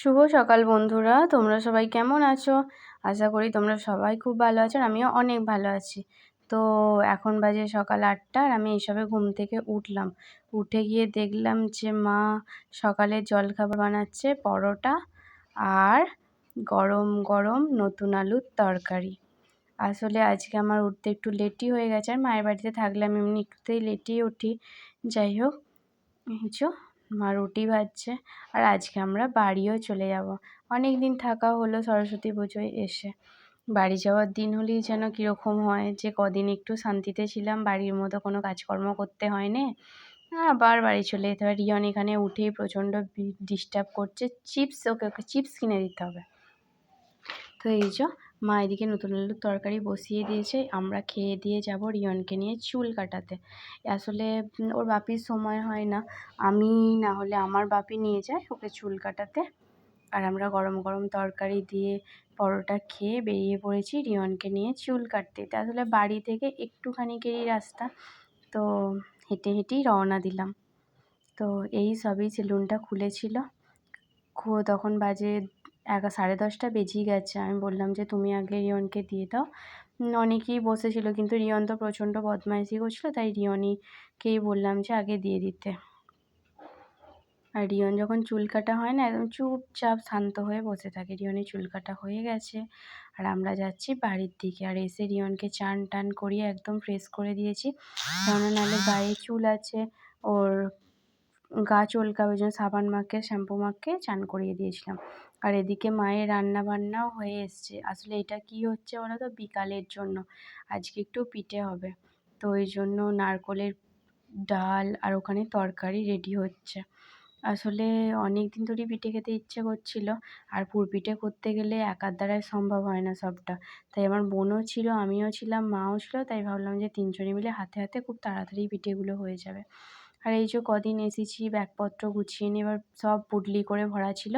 শুভ সকাল বন্ধুরা, তোমরা সবাই কেমন আছো? আশা করি তোমরা সবাই খুব ভালো আছো আর আমিও অনেক ভালো আছি। তো এখন বাজে সকাল আটটা আর আমি এইসবে ঘুম থেকে উঠলাম। উঠে গিয়ে দেখলাম যে মা সকালে জলখাবার বানাচ্ছে, পরোটা আর গরম গরম নতুন আলুর তরকারি। আসলে আজকে আমার উঠতে একটু লেটই হয়ে গেছে। আর মায়ের বাড়িতে থাকলে আমি এমনি একটুতেই লেটেই উঠি। যাই হোক বুঝছ মা রুটি ভাজছে। আর আজকে আমরা বাড়িও চলে যাব। অনেক দিন থাকা হলো সরস্বতী পুজোয় এসে। বাড়ি যাওয়ার দিন হলেই যেন কীরকম হয়, যে কদিন একটু শান্তিতে ছিলাম, বাড়ির মতো কোনো কাজকর্ম করতে হয় না আবার বাড়ি চলে যেতে হবে। রিয়ন এখানে উঠেই প্রচণ্ড ডিস্টার্ব করছে। চিপস ওকে ওকে, চিপস কিনে দিতে হবে। তো এই যে মা এদিকে নতুন আলুর তরকারি বসিয়ে দিয়েছে। আমরা খেয়ে দিয়ে যাব রিয়নকে নিয়ে চুল কাটাতে। আসলে ওর বাপির সময় হয় না। আমি না হলে আমার বাপি নিয়ে যায় ওকে চুল কাটাতে। আর আমরা গরম গরম তরকারি দিয়ে পরোটা খেয়ে বেরিয়ে পড়েছি রিয়নকে নিয়ে চুল কাটতে। তা আসলে বাড়ি থেকে একটুখানি একটুখানিকেরই রাস্তা। তো হেঁটে হেঁটেই রওনা দিলাম। তো এই সবই সেলুনটা খুলেছিল। তখন বাজে এগা সাড়ে দশটা বেজেই গেছে। আমি বললাম যে, তুমি আগে রিয়নকে দিয়ে দাও। অনেকেই বসেছিল, কিন্তু রিয়ন তো প্রচণ্ড বদমাইশি করছিল, তাই রিয়নিকেই বললাম যে, আগে দিয়ে দিতে। আর রিয়ন যখন চুল কাটা হয় না, একদম চুপচাপ শান্ত হয়ে বসে থাকে। রিয়নের চুল কাটা হয়ে গেছে আর আমরা যাচ্ছি বাড়ির দিকে। আর এসে রিয়নকে চান টান করিয়ে একদম ফ্রেশ করে দিয়েছি। কেননা নাহলে গায়ে চুল আছে, ওর গা চুলকাবে জন্য সাবান মাখিয়ে শ্যাম্পু মাখিয়ে চান করিয়ে দিয়েছিলাম। আর এদিকে মায়ের রান্না বান্নাও হয়ে এসছে। আসলে এটা কি হচ্ছে বলো তো? বিকালের জন্য। আজকে একটু পিঠে হবে। তো ওই জন্য নারকলের ডাল আর ওখানে তরকারি রেডি হচ্ছে। আসলে অনেক দিন ধরেই পিঠে খেতে ইচ্ছে করছিল। আর পুরপিঠে করতে গেলে একার দ্বারাই সম্ভব হয় না সবটা। তাই আমার বোনও ছিল, আমিও ছিলাম, মাও ছিল। তাই ভাবলাম যে তিনজনে মিলে হাতে হাতে খুব তাড়াতাড়ি পিঠেগুলো হয়ে যাবে। আর এই যে কদিন এসেছি, ব্যাগপত্র গুছিয়ে নিয়ে এবার সব পুটলি করে ভরা ছিল।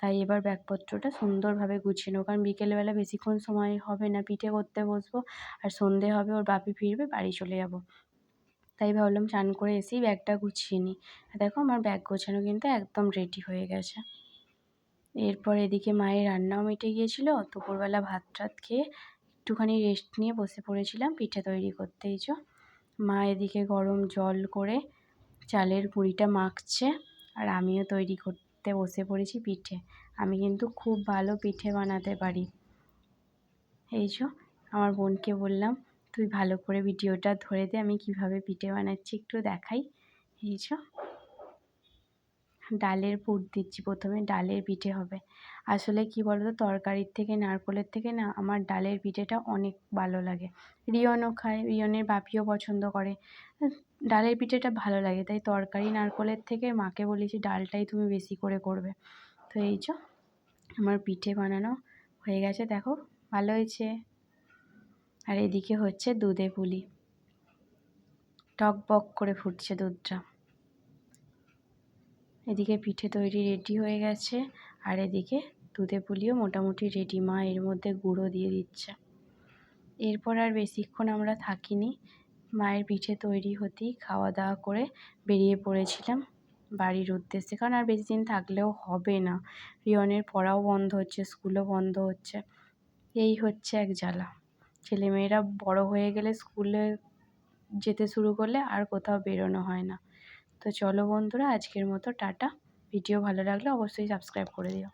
তাই এবার ব্যাগপত্রটা সুন্দরভাবে গুছিয়ে নেব। কারণ বিকেলবেলা বেশিক্ষণ সময় হবে না পিঠে করতে বসবো, আর সন্ধে হবে ওর বাপি ফিরবে, বাড়ি চলে যাব। তাই ভাবলাম চান করে এসেই ব্যাগটা গুছিয়ে নিই। দেখো আমার ব্যাগ গোছানো কিন্তু একদম রেডি হয়ে গেছে। এরপর এদিকে মায়ের রান্নাও মিটে গিয়েছিল। দুপুরবেলা ভাত টাত খেয়ে একটুখানি রেস্ট নিয়ে বসে পড়েছিলাম পিঠে তৈরি করতে, এই মা এদিকে গরম জল করে চালের গুঁড়িটা মাখছে, আর আমিও তৈরি করতে বসে পড়েছি পিঠে। আমি কিন্তু খুব ভালো পিঠে বানাতে পারি। এই যে, আমার বোনকে বললাম, তুই ভালো করে ভিডিওটা ধরে দে, আমি কীভাবে পিঠে বানাচ্ছি একটু দেখাই। এই যে, ডালের পুর দিচ্ছি, প্রথমে ডালের পিঠে হবে। আসলে কি বলতো, তরকারির থেকে, নারকলের থেকে না, আমার ডালের পিঠেটা অনেক ভালো লাগে। রিয়নও খায়, রিয়নের বাপিও পছন্দ করে। ডালের পিঠেটা ভালো লাগে। তাই তরকারি নারকলের থেকে মাকে বলেছি, ডালটাই তুমি বেশি করে করবে। তো এই যে, আমার পিঠে বানানো হয়ে গেছে। দেখো, ভালো হয়েছে। আর এদিকে হচ্ছে দুধে পুলি। টক বক করে ফুটছে দুধটা। এদিকে পিঠে তৈরি রেডি হয়ে গেছে। আর এদিকে দুধে পুলিও মোটামুটি রেডি। মা এর মধ্যে গুঁড়ো দিয়ে দিচ্ছে। এরপর আর বেশিক্ষণ আমরা থাকিনি। মায়ের পিঠে তৈরি হতেই খাওয়া দাওয়া করে বেরিয়ে পড়েছিলাম বাড়ির উদ্দেশ্যে। কারণ আর বেশি দিন থাকলেও হবে না। রিয়নের পড়াও বন্ধ হচ্ছে, স্কুলও বন্ধ হচ্ছে। এই হচ্ছে এক জ্বালা। ছেলেমেয়েরা বড় হয়ে গেলে স্কুলে যেতে শুরু করলে আর কোথাও বেরোনো হয় না। তো চলো বন্ধুরা, আজকের মতো টাটা। ভিডিও ভালো লাগলে অবশ্যই সাবস্ক্রাইব করে দিও।